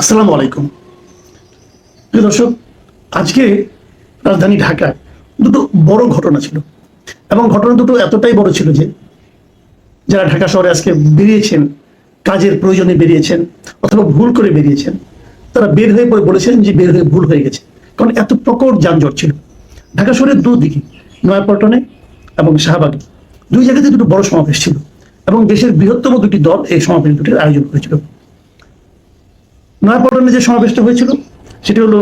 আসসালামু আলাইকুম। দর্শক, আজকে রাজধানী ঢাকায় দুটো বড় ঘটনা ছিল। এবং ঘটনা দুটো এতটাই বড় ছিল যে, যারা ঢাকা শহরে আজকে বেরিয়েছেন, কাজের প্রয়োজনে বেরিয়েছেন, অথবা ভুল করে বেরিয়েছেন, তারা বের হয়ে পরে বলেছেন যে বের হয়ে ভুল হয়ে গেছে। কারণ এত প্রকট যানজট ছিল। ঢাকা শহরের দুদিকে, নয়াপল্টনে এবং শাহবাগে, দুই জায়গাতে দুটো বড় সমাবেশ ছিল। এবং দেশের বৃহত্তম দুটি দল এই সমাবেশ দুটির আয়োজন করেছিল। নয়াপল্টনে যে সমাবেশটা হয়েছিল, সেটি হলো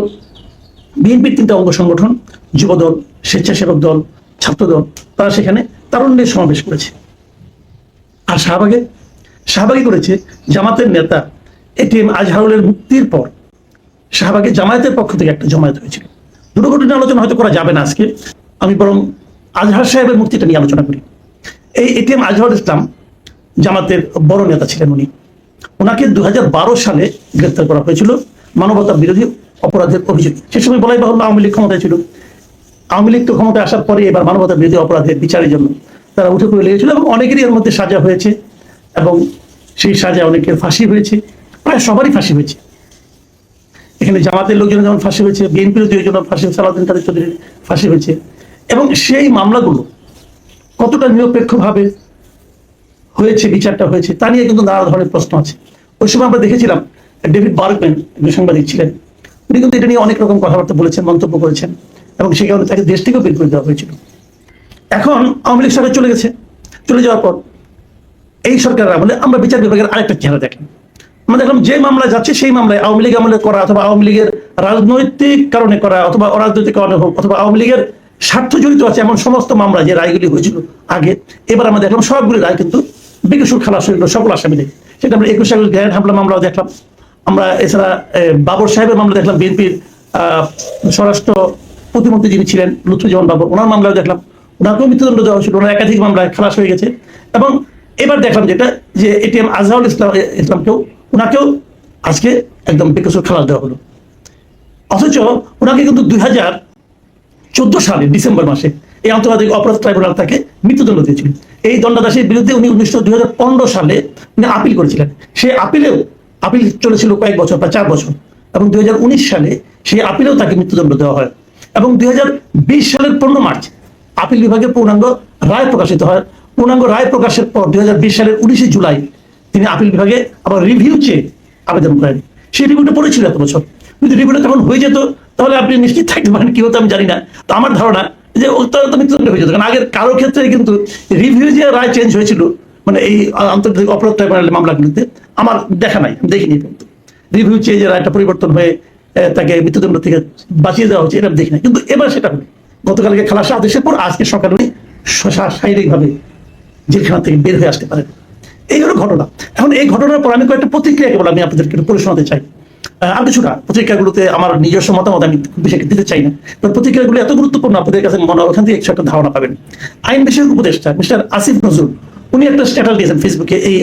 বিএনপির তিনটা অঙ্গ সংগঠন, যুবদল, স্বেচ্ছাসেবক দল, ছাত্রদল, তারা সেখানে তারুণ্যের সমাবেশ করেছে। আর শাহবাগে শাহবাগে করেছে জামাতের নেতা এটিএম আজহারুলের মুক্তির পর শাহবাগে জামায়াতের পক্ষ থেকে একটা জমায়েত হয়েছিল। দুটো ঘটনা আলোচনা হয়তো করা যাবে না আজকে। আমি বরং আজহার সাহেবের মুক্তিটা নিয়ে আলোচনা করি। এই এটিএম আজহারুল ইসলাম জামাতের বড় নেতা ছিলেন উনি। ওনাকে দু সালে গ্রেপ্তার করা হয়েছিল, মানবতা বিরোধী অপরাধের অভিযোগ। সে সময় বলাই বাহুল্য আওয়ামী লীগ ক্ষমতায় ছিল। আওয়ামী লীগ তো ক্ষমতায় আসার পরে এবার মানবতা বিরোধী অপরাধের বিচারের জন্য তারা উঠে পড়ে লেগেছিল এবং অনেকেরই এর মধ্যে সাজা হয়েছে এবং সেই সাজা অনেকের ফাঁসি হয়েছে, প্রায় সবারই ফাঁসি হয়েছে। এখানে জামাতের লোকজন যেমন ফাঁসি হয়েছে বিএনপির দুইজন ফাঁসি হয়েছে, সালাউদ্দিন কাদের চৌধুরীর ফাঁসি হয়েছে এবং সেই মামলাগুলো কতটা নিরপেক্ষভাবে হয়েছে, বিচারটা হয়েছে, তা নিয়ে কিন্তু নানা ধরনের প্রশ্ন আছে। ওই সময় আমরা দেখেছিলাম, ডেভিড বার্গম্যান একজন সাংবাদিক ছিলেন। উনি কিন্তু এটা নিয়ে অনেক রকম কথাবার্তা বলেছেন, মন্তব্য করেছেন, এবং সে কারণে তাকে দেশ থেকেও বের করে দেওয়া হয়েছিল। এখন আওয়ামী লীগ সরকার চলে গেছে। চলে যাওয়ার পর এই সরকারের আমলে আমরা বিচার বিভাগের আরেকটা চেহারা দেখলাম। আমরা দেখলাম যে মামলা যাচ্ছে, সেই মামলায় আওয়ামী লীগ আমলে করা অথবা আওয়ামী লীগের রাজনৈতিক কারণে করা অথবা অরাজনৈতিক কারণে হোক অথবা আওয়ামী লীগের স্বার্থ জড়িত আছে এমন সমস্ত মামলা যে রায়গুলি হয়েছিল আগে, এবার আমরা দেখলাম সবগুলি রায় কিন্তু বেকসুর খালাস হয়ে গেল সকল আসামিদের সেটা আমরা একুশ সালের গ্র্যান্ড হামলা মামলাও দেখলাম। আমরা এছাড়া বাবর সাহেবের মামলা দেখলাম, বিএনপির স্বরাষ্ট্র প্রতিমন্ত্রী যিনি ছিলেন, লুৎফুজ্জামান বাবর, ওনার মামলাও দেখলাম। ওনাকেও মৃত্যুদণ্ড দেওয়া হয়েছিল, ওনার একাধিক মামলায় খালাস হয়ে গেছে। এবং এবার দেখলাম যেটা, যে এটিএম আজহারুল ইসলাম ইসলামকেও, ওনাকেও আজকে একদম বেকসুর খালাস দেওয়া হলো। অথচ ওনাকে কিন্তু দুই হাজার চোদ্দ সালে ডিসেম্বর মাসে এই আন্তর্জাতিক অপরাধ ট্রাইব্যুনাল তাকে মৃত্যুদণ্ড দিয়েছিল। এই দণ্ডদাসের বিরুদ্ধে উনি উনিশশো দুই সালে উনি আপিল করেছিলেন। সেই আপিলেও আপিল চলেছিল কয়েক বছর বা চার বছর। এবং দুই হাজার উনিশ সালে সেই আপিলেও তাকে মৃত্যুদণ্ড দেওয়া হয়। এবং দুই হাজার বিশ সালের পনেরো মার্চ আপিল বিভাগের পূর্ণাঙ্গ রায় প্রকাশিত হয়। পূর্ণাঙ্গ রায় প্রকাশের পর দুই সালের উনিশে জুলাই তিনি আপিল বিভাগে আবার রিভিউ চেয়ে আবেদন করেন। সেই রিভিউটা পড়েছিল এত বছর। যদি রিভিউটা তখন হয়ে যেত, তাহলে আপনি নিশ্চিত থাকতে পারেন, কি হতো আমি জানি না। তো আমার ধারণা যে তাহলে তো মৃত্যুদণ্ড হয়ে যেত, কারণ আগের কারও ক্ষেত্রে কিন্তু রিভিউ যে রায় চেঞ্জ হয়েছিল মানে এই আন্তর্জাতিক অপরাধ ট্রাইব্যুনালের মামলাগুলিতে, আমার দেখা নাই, আমি দেখিনি কিন্তু রিভিউ যে রায়টা পরিবর্তন হয়ে তাকে মৃত্যুদণ্ড থেকে বাঁচিয়ে দেওয়া হচ্ছে এটা দেখি না কিন্তু এবার সেটা হলো, গতকালকে খালাসা আদেশের পর আজকে সকালে উনি শারীরিকভাবে জেলখানা থেকে বের হয়ে আসতে পারেন। এই হলো ঘটনা। এখন এই ঘটনার পর আমি কয়েকটা প্রতিক্রিয়া কেবল আমি আপনাদেরকে একটু পড়ে শোনাতে চাই। আর কিছুটা পত্রিকাগুলোতে আমার নিজস্ব মতামত আমি খুব বেশি দিতে চাই না। কারণ পত্রিকাগুলো এত গুরুত্বপূর্ণ, আপনাদের কাছে মনে ওখান থেকে একটা ধারণা পাবেন। আইন বিষয়ক উপদেষ্টা, মিস্টার আসিফ নজরুল, উনি একটা স্ট্যাটাস দিয়েছেন ফেসবুকে এই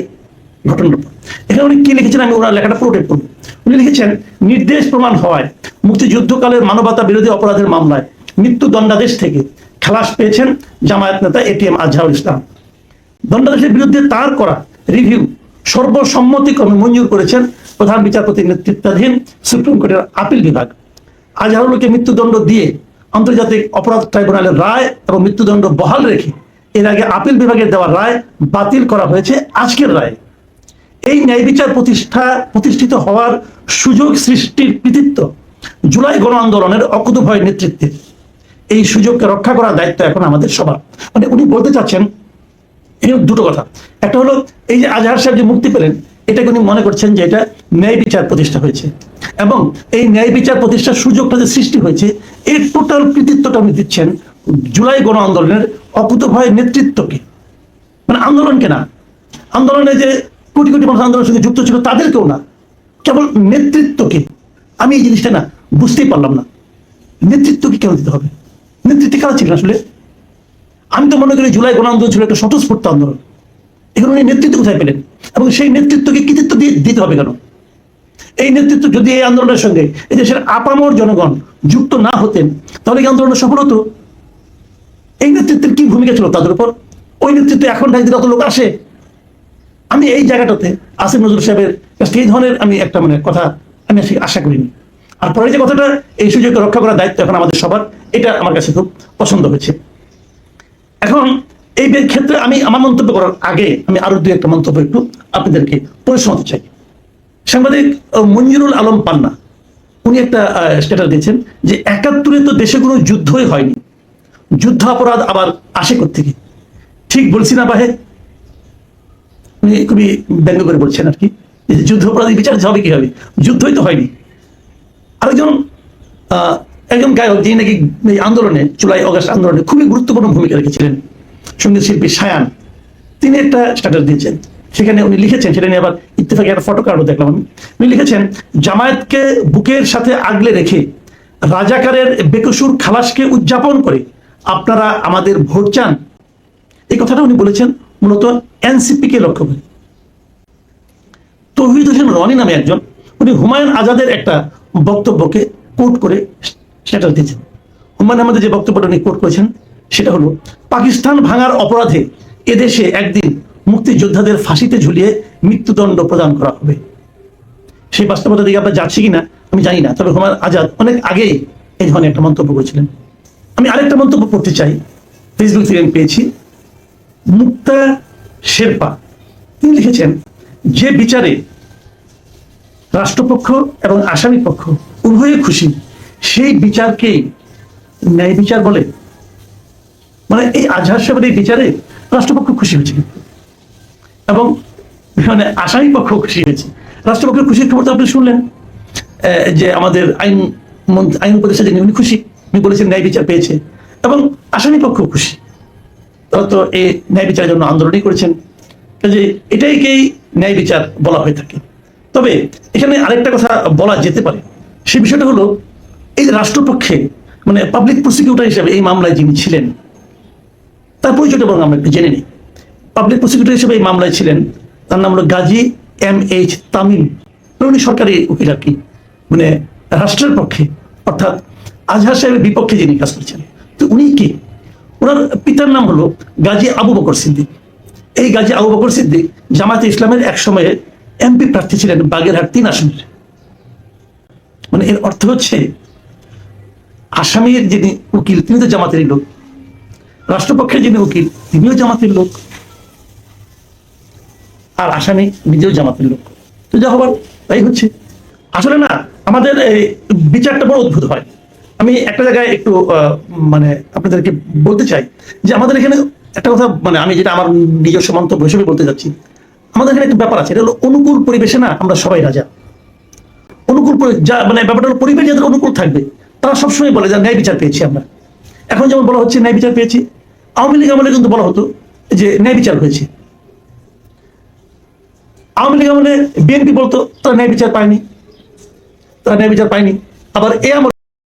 ঘটনার উপর। এখানে উনি কি লিখেছেন আমি ওনার লেখাটা পুরোটাই পড়ব উনি লিখেছেন, নির্দেশ প্রমাণ হওয়ায় মুক্তিযুদ্ধকালের মানবতা বিরোধী অপরাধের মামলায় মৃত্যু দণ্ডাদেশ থেকে খালাস পেয়েছেন জামায়াত নেতা এটিএম আজহারুল ইসলাম। দণ্ডাদেশের বিরুদ্ধে তার করা রিভিউ সর্বসম্মতিক্রমে মঞ্জুর করেছেন প্রধান বিচারপতি নেতৃত্বাধীন সুপ্রিম কোর্টের আপিল বিভাগ। আজহারুলকে মৃত্যুদণ্ড দিয়ে আন্তর্জাতিক অপরাধ ট্রাইব্যুনালের রায় এবং মৃত্যুদণ্ড বহাল রেখে এর আগে আপিল বিভাগের দেওয়া রায় বাতিল করা হয়েছে আজকের রায়। এই ন্যায় বিচার প্রতিষ্ঠা প্রতিষ্ঠিত হওয়ার সুযোগ সৃষ্টির কৃতিত্ব জুলাই গণ আন্দোলনের অকুতভয় নেতৃত্বে এই সুযোগকে রক্ষা করার দায়িত্ব এখন আমাদের সবার। মানে উনি বলতে চাচ্ছেন দুটো কথা। একটা হলো এই যে আজহার সাহেব যে মুক্তি পেলেন এটাকে উনি মনে করছেন যে এটা ন্যায় বিচার প্রতিষ্ঠা হয়েছে। এবং এই ন্যায় বিচার প্রতিষ্ঠার সুযোগটা যে সৃষ্টি হয়েছে, এর টোটাল কৃতিত্বটা উনি দিচ্ছেন জুলাই গণ আন্দোলনের অকুতভয় নেতৃত্বকে। মানে আন্দোলনকে না? আন্দোলনে যে কোটি কোটি মানুষ আন্দোলনের সঙ্গে যুক্ত ছিল তাদেরকেও না। কেবল নেতৃত্বকে। আমি এই জিনিসটা না বুঝতেই পারলাম না। নেতৃত্বকে কেন দিতে হবে? নেতৃত্বে কারা ছিলেন আসলে? আমি তো মনে করি জুলাই গণ আন্দোলন ছিল একটা স্বতঃস্ফূর্ত আন্দোলন। এখানে উনি নেতৃত্ব কোথায় পেলেন? এবং সেই নেতৃত্বকে কৃতিত্ব দিয়ে দিতে হবে কেন? এই নেতৃত্ব যদি এই আন্দোলনের সঙ্গে এই দেশের আপামর জনগণ যুক্ত না হতেন, তাহলে এই আন্দোলনের সফল হতো। এই নেতৃত্বের কি ভূমিকা ছিল তাদের উপর? ওই নেতৃত্বে এখন ঢাকতে কত লোক আসে, আমি এই জায়গাটাতে আসিফ নজরুল সাহেবের কাছে এই ধরনের আমি একটা মানে কথা আমি আশা করিনি। আর পরে যে কথাটা, এই সুযোগকে রক্ষা করার দায়িত্ব এখন আমাদের সবার, এটা আমার কাছে খুব পছন্দ হয়েছে। এখন এই ক্ষেত্রে আমি আমার মন্তব্য করার আগে আমি আরও দুই একটা মন্তব্য একটু আপনাদেরকে পরিশ্রম চাই। সাংবাদিক মঞ্জুরুল আলম পান্না, উনি একটা স্ট্যাটাস দিয়েছেন যে একাত্তরে তো দেশে কোনো যুদ্ধই হয়নি। যুদ্ধ অপরাধ আবার আসে থেকে ঠিক বলছি না বাহে? উনি খুবই ব্যঙ্গ করে বলছেন আর কি যুদ্ধ অপরাধী বিচার হবে কি হবে যুদ্ধই তো হয়নি। আরেকজন একজন গায়ক যিনি নাকি এই আন্দোলনে, জুলাই, অগাস্ট আন্দোলনে খুবই গুরুত্বপূর্ণ ভূমিকা রেখেছিলেন, সংগীত শিল্পী সায়ান, তিনি একটা স্ট্যাটাস দিয়েছেন। সেখানে উনি লিখেছেন, সেটা নিয়ে আবার ইত্তেফাকে একটা ফটো কার্ডও দেখলাম আমি। উনি লিখেছেন, জামায়াতকে বুকের সাথে আগলে রেখে রাজাকারের বেকসুর খালাসকে উদযাপন করে আপনারা আমাদের ভোট চান। এই কথাটা উনি বলেছেন মূলত এনসিপি কে লক্ষ্য করে। তৌহিদ হোসেন রনি নামে একজন, উনি হুমায়ুন আজাদের একটা বক্তব্যকে কোট করে স্ট্যাটাস দিয়েছেন হুমায়ুন আহমেদের যে বক্তব্যটা উনি কোট করেছেন, সেটা হলো, পাকিস্তান ভাঙার অপরাধে এদেশে একদিন মুক্তিযোদ্ধাদের ফাঁসিতে ঝুলিয়ে মৃত্যুদণ্ড প্রদান করা হবে। সেই বাস্তবতা দিকে আমরা যাচ্ছি কিনা, আমি জানি না। তবে হুমায়ুন আজাদ অনেক আগেই এই ধরনের একটা মন্তব্য করেছিলেন। আমি আরেকটা মন্তব্য করতে চাই। ফেসবুক থেকে আমি পেয়েছি। মুক্তা শেরপা, তিনি লিখেছেন, যে বিচারে রাষ্ট্রপক্ষ এবং আসামি পক্ষ উভয়ে খুশি সেই বিচারকে ন্যায় বিচার বলে? মানে এই আজহার সাহেবের এই বিচারে রাষ্ট্রপক্ষ খুশি হয়েছে। এবং মানে আসামি পক্ষ খুশি হয়েছে। রাষ্ট্রপক্ষের খুশির খবর তো আপনি শুনলেন যে আমাদের আইন আইন উপদেষ্টা যিনি, উনি খুশি। উনি বলেছেন ন্যায় বিচার পেয়েছে। এবং আসামি পক্ষ খুশি। তারা তো এই ন্যায় বিচারের জন্য আন্দোলনই করেছেন। কাজে এটাইকেই ন্যায় বিচার বলা হয়ে থাকে। তবে এখানে আরেকটা কথা বলা যেতে পারে। সেই বিষয়টা হলো এই রাষ্ট্রপক্ষে মানে পাবলিক প্রসিকিউটর হিসেবে এই মামলায় যিনি ছিলেন, তার পরিচয়টা বরং আমরা একটু জেনে নিই। পাবলিক প্রসিকিউটর হিসেবে এই মামলায় ছিলেন, তার নাম হলো গাজী এম এইচ তামিম উনি সরকারি উকিল আর কি। মানে রাষ্ট্রের পক্ষে, অর্থাৎ আজহার সাহেবের বিপক্ষে যিনি কাজ করছেন। তো উনি কি? ওনার পিতার নাম হলো গাজী আবু বকর সিদ্দিক। এই গাজী আবু বকর সিদ্দিক জামাতে ইসলামের এক সময়ে এমপি প্রার্থী ছিলেন, বাগেরহাট তিন আসনের। মানে এর অর্থ হচ্ছে আসামির যিনি উকিল তিনি তো জামাতেরই লোক। রাষ্ট্রপক্ষের যিনি উকিল, তিনিও জামাতের লোক। আর আসামি নিজেও জামাতের লোক। তো যা হবার, তাই হচ্ছে। আসলে না, আমাদের বিচারটা বড় অদ্ভুত হয়। আমি একটা জায়গায় একটু মানে আপনাদেরকে বলতে চাই যে আমাদের এখানে একটা কথা মানে আমি যেটা আমার নিজস্ব মন্তব্য হিসেবে বলতে যাচ্ছি। আমাদের এখানে একটা ব্যাপার আছে, এটা হলো অনুকূল পরিবেশে না আমরা সবাই রাজা। অনুকূল যা মানে ব্যাপারটা হলো পরিবেশ যাদের অনুকূল থাকবে তারা সবসময় বলে যে ন্যায় বিচার পেয়েছি আমরা। এখন যেমন বলা হচ্ছে ন্যায় বিচার পেয়েছি, আওয়ামী লীগ আমলে কিন্তু বলা হতো যে ন্যায় বিচার হয়েছে। আওয়ামী লীগ আমলে বিএনপি বলতো, তারা ন্যায় বিচার পায়নি, তারা ন্যায় বিচার পায়নি। আবার এ আমলে